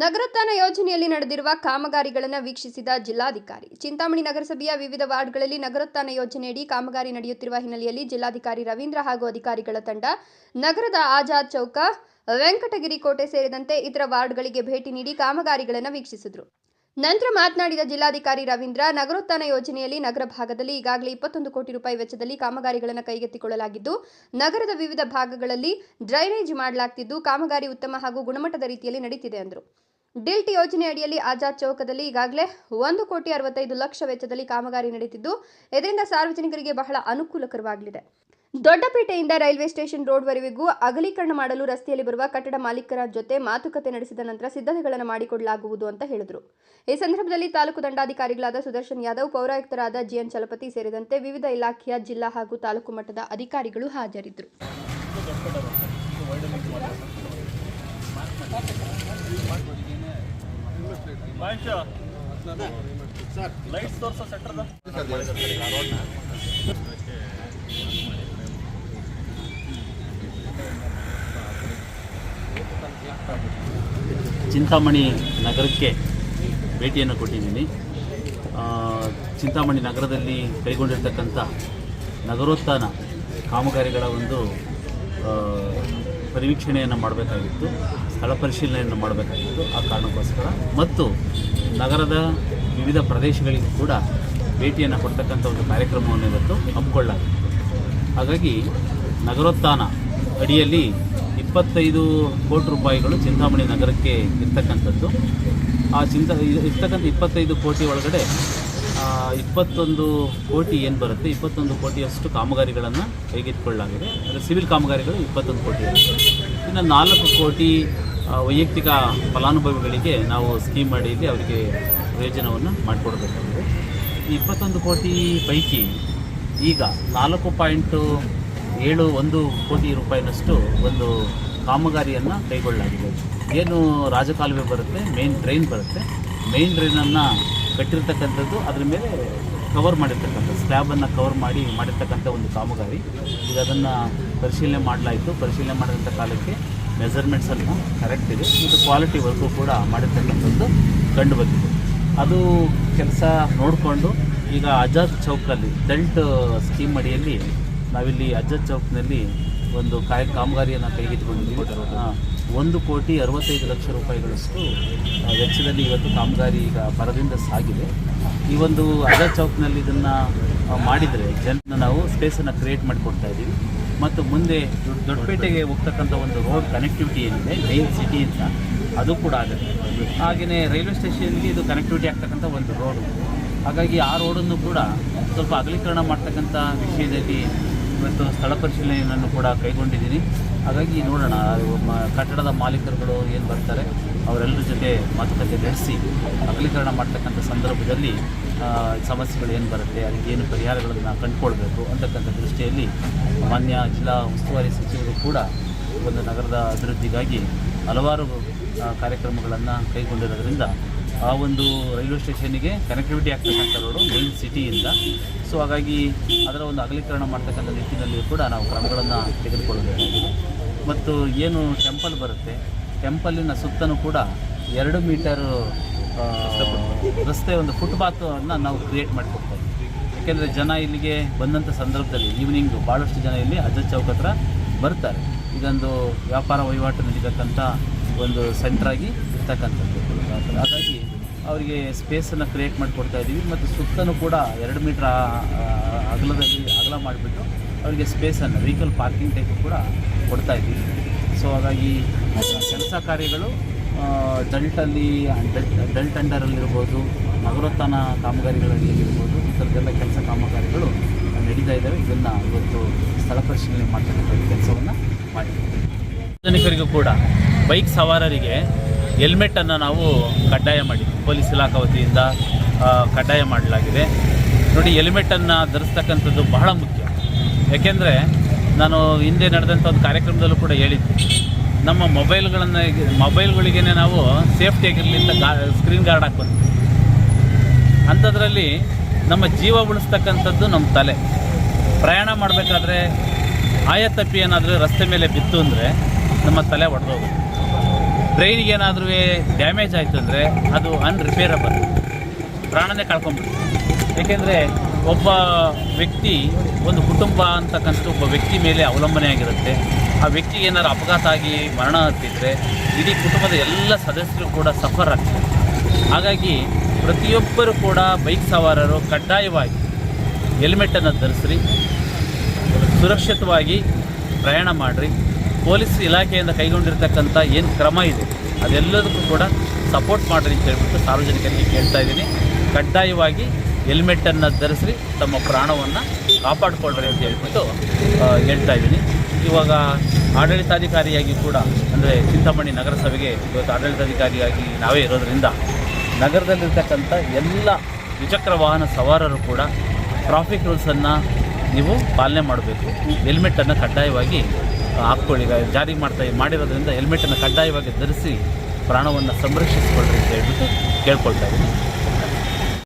ನಗರೋತ್ಥಾನ ಯೋಜನೆಯಲ್ಲಿ ನಡೆದಿರುವ ಕಾಮಗಾರಿಗಳನ್ನು ವೀಕ್ಷಿಸಿದ ಜಿಲ್ಲಾಧಿಕಾರಿ. ಚಿಂತಾಮಣಿ ನಗರಸಭೆಯ ವಿವಿಧ ವಾರ್ಡ್ಗಳಲ್ಲಿ ನಗರೋತ್ಥಾನ ಯೋಜನೆಯಡಿ ಕಾಮಗಾರಿ ನಡೆಯುತ್ತಿರುವ ಹಿನ್ನೆಲೆಯಲ್ಲಿ ಜಿಲ್ಲಾಧಿಕಾರಿ ರವೀಂದ್ರ ಹಾಗೂ ಅಧಿಕಾರಿಗಳ ತಂಡ, ನಗರದ ಆಜಾದ್ ಚೌಕ, ವೆಂಕಟಗಿರಿ ಕೋಟೆ ಸೇರಿದಂತೆ ಇತರ ವಾರ್ಡ್ಗಳಿಗೆ ಭೇಟಿ ನೀಡಿ ಕಾಮಗಾರಿಗಳನ್ನು ವೀಕ್ಷಿಸಿದರು. ನಂತರ ಮಾತನಾಡಿದ ಜಿಲ್ಲಾಧಿಕಾರಿ ರವೀಂದ್ರ ನಗರೋತ್ಥಾನ ಯೋಜನೆಯಲ್ಲಿ ನಗರ ಭಾಗದಲ್ಲಿ ಈಗಾಗಲೇ ಇಪ್ಪತ್ತೊಂದು ಕೋಟಿ ರೂಪಾಯಿ ವೆಚ್ಚದಲ್ಲಿ ಕಾಮಗಾರಿಗಳನ್ನು ಕೈಗೆತ್ತಿಕೊಳ್ಳಲಾಗಿದ್ದು, ನಗರದ ವಿವಿಧ ಭಾಗಗಳಲ್ಲಿ ಡ್ರೈನೇಜ್ ಮಾಡಲಾಗ್ತಿದ್ದು, ಕಾಮಗಾರಿ ಉತ್ತಮ ಹಾಗೂ ಗುಣಮಟ್ಟದ ರೀತಿಯಲ್ಲಿ ನಡೀತಿದೆ ಎಂದರು ಡಿಲ್ಟ್ ಯೋಜನೆ ಅಡಿಯಲ್ಲಿ ಆಜಾದ್ ಚೌಕದಲ್ಲಿ ಈಗಾಗಲೇ ಒಂದು ಕೋಟಿ ಅರವತ್ತೈದು ಲಕ್ಷ ವೆಚ್ಚದಲ್ಲಿ ಕಾಮಗಾರಿ ನಡೆಯುತ್ತಿದ್ದು, ಇದರಿಂದ ಸಾರ್ವಜನಿಕರಿಗೆ ಬಹಳ ಅನುಕೂಲಕರವಾಗಲಿದೆ. ದೊಡ್ಡಪೇಟೆಯಿಂದ ರೈಲ್ವೆ ಸ್ಟೇಷನ್ ರೋಡ್ವರೆಗೂ ಅಗಲೀಕರಣ ಮಾಡಲು ರಸ್ತೆಯಲ್ಲಿ ಬರುವ ಕಟ್ಟಡ ಮಾಲೀಕರ ಜೊತೆ ಮಾತುಕತೆ ನಡೆಸಿದ ನಂತರ ಸಿದ್ಧತೆಗಳನ್ನು ಮಾಡಿಕೊಡಲಾಗುವುದು ಅಂತ ಹೇಳಿದರು. ಈ ಸಂದರ್ಭದಲ್ಲಿ ತಾಲೂಕು ದಂಡಾಧಿಕಾರಿಗಳಾದ ಸುದರ್ಶನ್ ಯಾದವ್, ಪೌರಾಯುಕ್ತರಾದ ಜಿಎನ್ ಚಲಪತಿ ಸೇರಿದಂತೆ ವಿವಿಧ ಇಲಾಖೆಯ ಜಿಲ್ಲಾ ಹಾಗೂ ತಾಲೂಕು ಮಟ್ಟದ ಅಧಿಕಾರಿಗಳು ಹಾಜರಿದ್ದರು. ಚಿಂತಾಮಣಿ ನಗರಕ್ಕೆ ಭೇಟಿಯನ್ನು ಕೊಟ್ಟಿದ್ದೀನಿ. ಚಿಂತಾಮಣಿ ನಗರದಲ್ಲಿ ಕೈಗೊಂಡಿರ್ತಕ್ಕಂಥ ನಗರೋತ್ಥಾನ ಕಾಮಗಾರಿಗಳ ಒಂದು ಪರಿವೀಕ್ಷಣೆಯನ್ನು ಮಾಡಬೇಕಾಗಿತ್ತು, ಸ್ಥಳ ಪರಿಶೀಲನೆಯನ್ನು ಮಾಡಬೇಕಾಗಿತ್ತು ಆ ಕಾರಣಕ್ಕೋಸ್ಕರ. ಮತ್ತು ನಗರದ ವಿವಿಧ ಪ್ರದೇಶಗಳಿಗೂ ಕೂಡ ಭೇಟಿಯನ್ನು ಕೊಡ್ತಕ್ಕಂಥ ಒಂದು ಕಾರ್ಯಕ್ರಮವನ್ನು ಇವತ್ತು ಹಮ್ಮಿಕೊಳ್ಳಲಾಗಿತ್ತು. ಹಾಗಾಗಿ ನಗರೋತ್ಥಾನ ಅಡಿಯಲ್ಲಿ ಇಪ್ಪತ್ತೈದು ಕೋಟಿ ರೂಪಾಯಿಗಳು ಚಿಂತಾಮಣಿ ನಗರಕ್ಕೆ ಇರ್ತಕ್ಕಂಥದ್ದು. ಆ ಚಿಂತ ಇರ್ತಕ್ಕಂಥ ಇಪ್ಪತ್ತೈದು ಕೋಟಿ ಒಳಗಡೆ ಇಪ್ಪತ್ತೊಂದು ಕೋಟಿ ಏನು ಬರುತ್ತೆ? ಇಪ್ಪತ್ತೊಂದು ಕೋಟಿಯಷ್ಟು ಕಾಮಗಾರಿಗಳನ್ನು ಕೈಗೆತ್ತಿಕೊಳ್ಳಲಾಗಿದೆ. ಅಂದರೆ ಸಿವಿಲ್ ಕಾಮಗಾರಿಗಳು ಇಪ್ಪತ್ತೊಂದು ಕೋಟಿ ಇನ್ನು ನಾಲ್ಕು ಕೋಟಿ ವೈಯಕ್ತಿಕ ಫಲಾನುಭವಿಗಳಿಗೆ ನಾವು ಸ್ಕೀಮ್ ಅಡಿಯಲ್ಲಿ ಅವರಿಗೆ ಪ್ರಯೋಜನವನ್ನು ಮಾಡಿಕೊಡ್ಬೇಕಾಗಿದೆ. ಈ ಇಪ್ಪತ್ತೊಂದು ಕೋಟಿ ಪೈಕಿ ಈಗ ನಾಲ್ಕು ಪಾಯಿಂಟು ಏಳು ಒಂದು ಕೋಟಿ ರೂಪಾಯಿನಷ್ಟು ಒಂದು ಕಾಮಗಾರಿಯನ್ನು ಕೈಗೊಳ್ಳಲಾಗಿದೆ. ಏನು ರಾಜಕಾಲುವೆ ಬರುತ್ತೆ? ಮೇನ್ ಡ್ರೈನ್ ಬರುತ್ತೆ. ಮೇನ್ ಡ್ರೈನನ್ನು ಕಟ್ಟಿರ್ತಕ್ಕಂಥದ್ದು, ಅದ್ರ ಮೇಲೆ ಕವರ್ ಮಾಡಿರ್ತಕ್ಕಂಥ ಸ್ಲ್ಯಾಬನ್ನು ಕವರ್ ಮಾಡಿ ಮಾಡಿರ್ತಕ್ಕಂಥ ಒಂದು ಕಾಮಗಾರಿ. ಈಗ ಅದನ್ನು ಪರಿಶೀಲನೆ ಮಾಡಲಾಯಿತು. ಪರಿಶೀಲನೆ ಮಾಡಿದಂಥ ಕಾಲಕ್ಕೆ ಮೆಸರ್ಮೆಂಟ್ಸ್ ಅನ್ನು ಕರೆಕ್ಟ್ ಇದೆ. ಮತ್ತು ಕ್ವಾಲಿಟಿ ವರ್ಕು ಕೂಡ ಮಾಡಿರ್ತಕ್ಕಂಥದ್ದು ಕಂಡು ಬಂದಿದೆ. ಅದು ಕೆಲಸ ನೋಡಿಕೊಂಡು, ಈಗ ಆಜಾದ್ ಚೌಕಲ್ಲಿ ದಲ್ಟ್ ಸ್ಕೀಮ್ ಅಡಿಯಲ್ಲಿ ನಾವಿಲ್ಲಿ ಆಜಾದ್ ಚೌಕ್ನಲ್ಲಿ ಒಂದು ಕಾಯ, ಕಾಮಗಾರಿಯನ್ನು ಕೈಗೆತ್ತಿಕೊಂಡಿದ್ದೀವಿ. ಒಂದು ಕೋಟಿ ಅರವತ್ತೈದು ಲಕ್ಷ ರೂಪಾಯಿಗಳಷ್ಟು ವೆಚ್ಚದಲ್ಲಿ ಇವತ್ತು ಕಾಮಗಾರಿ ಈಗ ಭರದಿಂದ ಸಾಗಿದೆ. ಈ ಒಂದು ಅಜ ಚೌಕ್ನಲ್ಲಿ ಇದನ್ನು ಮಾಡಿದರೆ ಜನ ನಾವು ಸ್ಪೇಸನ್ನು ಕ್ರಿಯೇಟ್ ಮಾಡಿಕೊಡ್ತಾ ಇದ್ದೀವಿ ಮತ್ತು ಮುಂದೆ ದೊಡ್ಡ- ದೊಡ್ಡಪೇಟೆಗೆ ಹೋಗ್ತಕ್ಕಂಥ ಒಂದು ರೋಡ್ ಕನೆಕ್ಟಿವಿಟಿ ಏನಿದೆ ಮೇನ್ ಸಿಟಿಯಿಂದ ಅದು ಕೂಡ ಆಗುತ್ತೆ. ಹಾಗೆಯೇ ರೈಲ್ವೆ ಸ್ಟೇಷನ್ಗೆ ಇದು ಕನೆಕ್ಟಿವಿಟಿ ಆಗ್ತಕ್ಕಂಥ ಒಂದು ರೋಡು ಹಾಗಾಗಿ ಆ ರೋಡನ್ನು ಕೂಡ ಸ್ವಲ್ಪ ಅಗಲೀಕರಣ ಮಾಡ್ತಕ್ಕಂಥ ವಿಷಯದಲ್ಲಿ ಇವತ್ತು ಸ್ಥಳ ಪರಿಶೀಲನೆಯನ್ನು ಕೂಡ ಕೈಗೊಂಡಿದ್ದೀನಿ. ಹಾಗಾಗಿ ನೋಡೋಣ ಕಟ್ಟಡದ ಮಾಲೀಕರುಗಳು ಏನು ಬರ್ತಾರೆ, ಅವರೆಲ್ಲರ ಜೊತೆ ಮಾತುಕತೆ ನಡೆಸಿ, ಅಗಲೀಕರಣ ಮಾಡ್ತಕ್ಕಂಥ ಸಂದರ್ಭದಲ್ಲಿ ಸಮಸ್ಯೆಗಳು ಏನು ಬರುತ್ತೆ, ಅದಕ್ಕೆ ಏನು ಪರಿಹಾರಗಳನ್ನು ಕಂಡುಕೊಳ್ಬೇಕು ಅಂತಕ್ಕಂಥ ದೃಷ್ಟಿಯಲ್ಲಿ ಮಾನ್ಯ ಜಿಲ್ಲಾ ಉಸ್ತುವಾರಿ ಸಚಿವರು ಕೂಡ ಒಂದು ನಗರದ ಅಭಿವೃದ್ಧಿಗಾಗಿ ಹಲವಾರು ಕಾರ್ಯಕ್ರಮಗಳನ್ನು ಕೈಗೊಂಡಿರೋದ್ರಿಂದ ಆ ಒಂದು ರೈಲ್ವೆ ಸ್ಟೇಷನ್ನಿಗೆ ಕನೆಕ್ಟಿವಿಟಿ ಆಗ್ತಕ್ಕಂಥ ರೋಡು ಮೇನ್ ಸಿಟಿಯಿಂದ ಸೊ ಹಾಗಾಗಿ ಅದರ ಒಂದು ಅಗಲೀಕರಣ ಮಾಡ್ತಕ್ಕಂಥ ನಿಟ್ಟಿನಲ್ಲಿಯೂ ಕೂಡ ನಾವು ಕ್ರಮಗಳನ್ನು ತೆಗೆದುಕೊಳ್ಳಬೇಕಾಗಿದೆ ಮತ್ತು ಏನು ಟೆಂಪಲ್ ಬರುತ್ತೆ? ಟೆಂಪಲಿನ ಸುತ್ತಲೂ ಕೂಡ ಎರಡು ಮೀಟರ್ ರಸ್ತೆ, ಒಂದು ಫುಟ್ಪಾತನ್ನು ನಾವು ಕ್ರಿಯೇಟ್ ಮಾಡಿಕೊಡ್ತಾ ಇದ್ದೀವಿ ಯಾಕೆಂದರೆ ಜನ ಇಲ್ಲಿಗೆ ಬಂದಂಥ ಸಂದರ್ಭದಲ್ಲಿ ಈವ್ನಿಂಗ್ ಭಾಳಷ್ಟು ಜನ ಇಲ್ಲಿ ಅಜತ್ ಚೌಕ್ ಹತ್ರ ಬರ್ತಾರೆ. ಇದೊಂದು ವ್ಯಾಪಾರ ವಹಿವಾಟು ನಡೀತಕ್ಕಂಥ ಒಂದು ಸೆಂಟ್ರಾಗಿ ಇರ್ತಕ್ಕಂಥದ್ದು. ಹಾಗಾಗಿ ಅವರಿಗೆ ಸ್ಪೇಸನ್ನು ಕ್ರಿಯೇಟ್ ಮಾಡಿಕೊಡ್ತಾ ಇದ್ದೀವಿ. ಮತ್ತು ಸುತ್ತಲೂ ಕೂಡ ಎರಡು ಮೀಟ್ರ್ ಅಗಲದಲ್ಲಿ ಅಗಲ ಮಾಡಿಬಿಟ್ಟು ಅವರಿಗೆ ಸ್ಪೇಸನ್ನು ವೆಹಿಕಲ್ ಪಾರ್ಕಿಂಗ್ ಟೈಪ್ ಕೂಡ ಕೊಡ್ತಾ ಇದ್ದೀವಿ. ಸೊ ಹಾಗಾಗಿ ಕೆಲಸ ಕಾರ್ಯಗಳು ಡಲ್ಟಲ್ಲಿ ಡಲ್ ಡಲ್ಟ್ ಅಂಡರಲ್ಲಿರ್ಬೋದು ನಗರೋತ್ಥಾನ ಕಾಮಗಾರಿಗಳಲ್ಲಿ ಇರ್ಬೋದು, ಈ ಥರದ್ದೆಲ್ಲ ಕೆಲಸ ಕಾಮಗಾರಿಗಳು ನಡೀತಾ ಇದ್ದಾವೆ. ಇದನ್ನು ಇವತ್ತು ಸ್ಥಳ ಪರಿಶೀಲನೆ ಮಾಡ್ತಕ್ಕಂಥ ಕೆಲಸವನ್ನು ಮಾಡಿದ್ದೀವಿ. ಸಾರ್ವಜನಿಕರಿಗೂ ಕೂಡ ಬೈಕ್ ಸವಾರರಿಗೆ ಹೆಲ್ಮೆಟನ್ನು ನಾವು ಕಡ್ಡಾಯ ಮಾಡಿದ್ವಿ ಪೊಲೀಸ್ ಇಲಾಖಾ ವತಿಯಿಂದ ಕಡ್ಡಾಯ ಮಾಡಲಾಗಿದೆ. ನೋಡಿ ಹೆಲ್ಮೆಟನ್ನು ಧರಿಸ್ತಕ್ಕಂಥದ್ದು ಬಹಳ ಮುಖ್ಯ. ಯಾಕೆಂದರೆ ನಾನು ಹಿಂದೆ ನಡೆದಂಥ ಒಂದು ಕಾರ್ಯಕ್ರಮದಲ್ಲೂ ಕೂಡ ಹೇಳಿದ್ದೆ. ನಮ್ಮ ಮೊಬೈಲ್ಗಳನ್ನು ಮೊಬೈಲ್ಗಳಿಗೆ ನಾವು ಸೇಫ್ಟಿಯಾಗಿರಲಿ ಅಂತ ಗಾ, ಸ್ಕ್ರೀನ್ ಗಾರ್ಡ್ ಹಾಕ್ಕೊಂತೀವಿ ಅಂಥದ್ರಲ್ಲಿ ನಮ್ಮ ಜೀವ ಉಳಿಸ್ತಕ್ಕಂಥದ್ದು ನಮ್ಮ ತಲೆ. ಪ್ರಯಾಣ ಮಾಡಬೇಕಾದ್ರೆ ಆಯತಪ್ಪಿ ಏನಾದರೂ ರಸ್ತೆ ಮೇಲೆ ಬಿತ್ತು ಅಂದರೆ ನಮ್ಮ ತಲೆ ಒಡೆದೋಗುತ್ತೆ. ಬ್ರೈನಿಗೆ ಏನಾದರೂ ಡ್ಯಾಮೇಜ್ ಆಯಿತು ಅಂದರೆ ಅದು ಅನ್ರಿಪೇರಬಲ್ ಪ್ರಾಣನೇ ಕಳ್ಕೊಂಬಿಡ್ತು ಏಕೆಂದರೆ ಒಬ್ಬ ವ್ಯಕ್ತಿ, ಒಂದು ಕುಟುಂಬ ಅಂತಕ್ಕಂಥ ಒಬ್ಬ ವ್ಯಕ್ತಿ ಮೇಲೆ ಅವಲಂಬನೆ ಆಗಿರುತ್ತೆ. ಆ ವ್ಯಕ್ತಿಗೆ ಏನಾದ್ರು ಅಪಘಾತ ಆಗಿ ಮರಣ ಹತ್ತಿದ್ರೆ ಇಡೀ ಕುಟುಂಬದ ಎಲ್ಲ ಸದಸ್ಯರು ಕೂಡ ಸಫರ್ ಆಗ್ತಾರೆ. ಹಾಗಾಗಿ ಪ್ರತಿಯೊಬ್ಬರು ಕೂಡ ಬೈಕ್ ಸವಾರರು ಕಡ್ಡಾಯವಾಗಿ ಹೆಲ್ಮೆಟನ್ನು ಧರಿಸ್ರಿ, ಸುರಕ್ಷಿತವಾಗಿ ಪ್ರಯಾಣ ಮಾಡಿರಿ. ಪೊಲೀಸ್ ಇಲಾಖೆಯಿಂದ ಕೈಗೊಂಡಿರ್ತಕ್ಕಂಥ ಏನು ಕ್ರಮ ಇದೆ, ಅದೆಲ್ಲದಕ್ಕೂ ಕೂಡ ಸಪೋರ್ಟ್ ಮಾಡಿರಿ ಅಂತ ಹೇಳ್ಬಿಟ್ಟು ಸಾರ್ವಜನಿಕರಿಗೆ ಕೇಳ್ತಾ ಇದ್ದೀನಿ. ಕಡ್ಡಾಯವಾಗಿ ಹೆಲ್ಮೆಟನ್ನು ಧರಿಸ್ರಿ, ತಮ್ಮ ಪ್ರಾಣವನ್ನು ಕಾಪಾಡಿಕೊಳ್ಳ್ರಿ ಅಂತ ಹೇಳ್ಬಿಟ್ಟು ಹೇಳ್ತಾ ಇದ್ದೀನಿ. ಇವಾಗ ಆಡಳಿತಾಧಿಕಾರಿಯಾಗಿ ಕೂಡ, ಅಂದರೆ ಚಿಂತಾಮಣಿ ನಗರಸಭೆಗೆ ಇವತ್ತು ಆಡಳಿತಾಧಿಕಾರಿಯಾಗಿ ನಾವೇ ಇರೋದರಿಂದ ನಗರದಲ್ಲಿರ್ತಕ್ಕಂಥ ಎಲ್ಲ ದ್ವಿಚಕ್ರ ವಾಹನ ಸವಾರರು ಕೂಡ ಟ್ರಾಫಿಕ್ ರೂಲ್ಸನ್ನು ನೀವು ಪಾಲನೆ ಮಾಡಬೇಕು. ಹೆಲ್ಮೆಟನ್ನು ಕಡ್ಡಾಯವಾಗಿ ಹಾಕ್ಕೊಳ್ಳಿ. ಜಾರಿ ಮಾಡ್ತಾ ಮಾಡಿರೋದ್ರಿಂದ ಹೆಲ್ಮೆಟನ್ನು ಕಡ್ಡಾಯವಾಗಿ ಧರಿಸಿ ಪ್ರಾಣವನ್ನು ಸಂರಕ್ಷಿಸಿಕೊಳ್ಳ್ರಿ ಅಂತ ಹೇಳ್ಬಿಟ್ಟು ಕೇಳ್ಕೊಳ್ತಾ ಇದ್ದೀನಿ.